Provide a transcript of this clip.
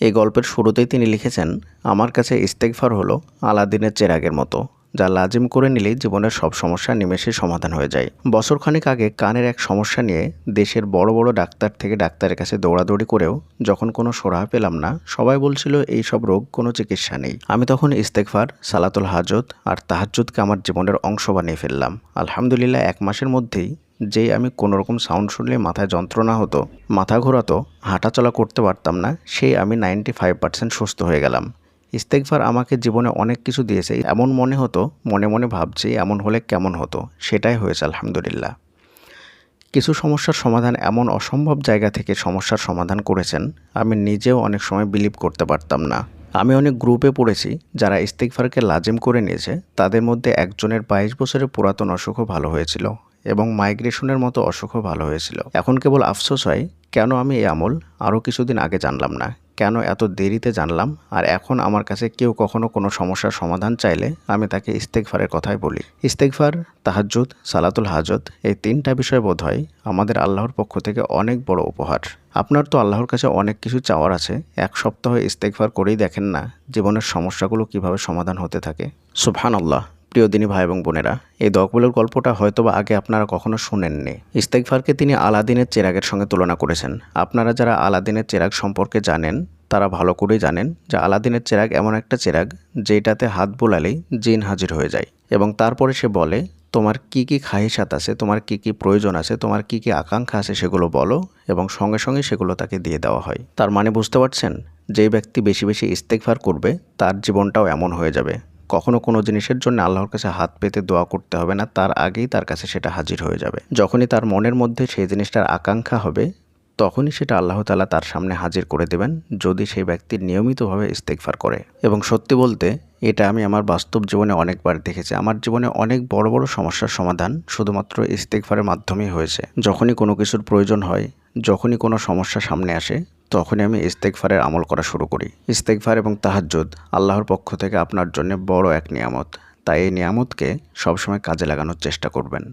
এই গল্পের শুরুতেই তিনি লিখেছেন আমার কাছে ইস্তেকফার হলো আলাদিনের চেরাগের মতো। যা লাজিম করে নিলেই জীবনের সব সমস্যা নিমেষে সমাধান হয়ে যায়। বছরখানেক আগে কানের এক সমস্যা নিয়ে দেশের বড় বড় ডাক্তার থেকে ডাক্তারের কাছে দৌড়াদৌড়ি করেও যখন কোনো সোরাহা পেলাম না, সবাই বলছিল এই সব রোগ কোনো চিকিৎসা নেই। আমি তখন ইস্তেকফার সালাতুল হাজত আর তাহাজ্জুদকে আমার জীবনের অংশ বানিয়ে ফেললাম। আলহামদুলিল্লাহ এক মাসের মধ্যেই যেই আমি কোনো রকম সাউন্ড শুনলে মাথায় যন্ত্রণা হতো, মাথা ঘোরাতো, হাঁটাচলা করতে পারতাম না, সেই আমি নাইনটি ফাইভ পার্সেন্ট সুস্থ হয়ে গেলাম। ইস্তেকফার আমাকে জীবনে অনেক কিছু দিয়েছে। এমন মনে হতো, মনে মনে ভাবছি এমন হলে কেমন হতো। সেটাই হয়েছে, আলহামদুলিল্লাহ। কিছু সমস্যার সমাধান এমন অসম্ভব জায়গা থেকে সমস্যার সমাধান করেছেন, আমি নিজেও অনেক সময় বিলিভ করতে পারতাম না। আমি অনেক গ্রুপে পড়েছি, যারা ইস্তেকফারকে লাজিম করে নিয়েছে, তাদের মধ্যে একজনের বাইশ বছরের পুরাতন অসুখও ভালো হয়েছিল এবং মাইগ্রেশনের মতো অসুখও ভালো হয়েছিল। এখন কেবল আফসোস হয়, কেন আমি এই আমল? আরও কিছুদিন আগে জানলাম না। কেন এত দেরিতে জানলাম? আর এখন আমার কাছে কেউ কখনো কোনো সমস্যার সমাধান চাইলে আমি তাকে ইস্তেকফারের কথাই বলি। ইস্তেকফার তাহাজ্জুদ, সালাতুল হাজত এই তিনটা বিষয় বোধ হয় আমাদের আল্লাহর পক্ষ থেকে অনেক বড় উপহার। আপনার তো আল্লাহর কাছে অনেক কিছু চাওয়ার আছে। এক সপ্তাহ ইস্তেকফার করেই দেখেন না জীবনের সমস্যাগুলো কীভাবে সমাধান হতে থাকে। সুবহান আল্লাহ প্রিয় দিনী ভাই এবং বোনেরা, এই দকবুলের গল্পটা হয়তোবা আগে আপনারা কখনো শুনেননি। ইস্তেকফারকে তিনি আলাদিনের চেরাগের সঙ্গে তুলনা করেছেন। আপনারা যারা আলাদিনের চেরাগ সম্পর্কে জানেন, তারা ভালো করেই জানেন যে আলাদিনের চেরাগ এমন একটা চেরাগ যেটাতে হাত বোলালেই জিন হাজির হয়ে যায় এবং তারপরে সে বলে, তোমার কি কি খাহিসাত আছে, তোমার কি কি প্রয়োজন আছে, তোমার কি কি আকাঙ্ক্ষা আছে সেগুলো বলো এবং সঙ্গে সঙ্গে সেগুলো তাকে দিয়ে দেওয়া হয়। তার মানে বুঝতে পারছেন? যেই ব্যক্তি বেশি বেশি ইস্তেকফার করবে, তার জীবনটাও এমন হয়ে যাবে। কখনো কোনো জিনিসের জন্য আল্লাহর কাছে হাত পেতে দোয়া করতে হবে না, তার আগেই তার কাছে সেটা হাজির হয়ে যাবে। যখনই তার মনের মধ্যে সেই জিনিসটার আকাঙ্ক্ষা হবে, তখনই সেটা আল্লাহ তালা তার সামনে হাজির করে দেবেন, যদি সেই ব্যক্তি নিয়মিতভাবে ইস্তেকফার করে। এবং সত্যি বলতে, এটা আমি আমার বাস্তব জীবনে অনেকবার দেখেছি। আমার জীবনে অনেক বড় বড় সমস্যার সমাধান শুধুমাত্র ইস্তেকফারের মাধ্যমেই হয়েছে। যখনই কোনো কিছুর প্রয়োজন হয়, যখনই কোনো সমস্যা সামনে আসে তখনই আমি ইস্তেকফারের আমল করা শুরু করি। ইস্তেকফার এবং তাহাজ্জুদ আল্লাহর পক্ষ থেকে আপনার জন্য বড় এক নিয়ামত। তাই এই নিয়ামতকে সবসময় কাজে লাগানোর চেষ্টা করবেন।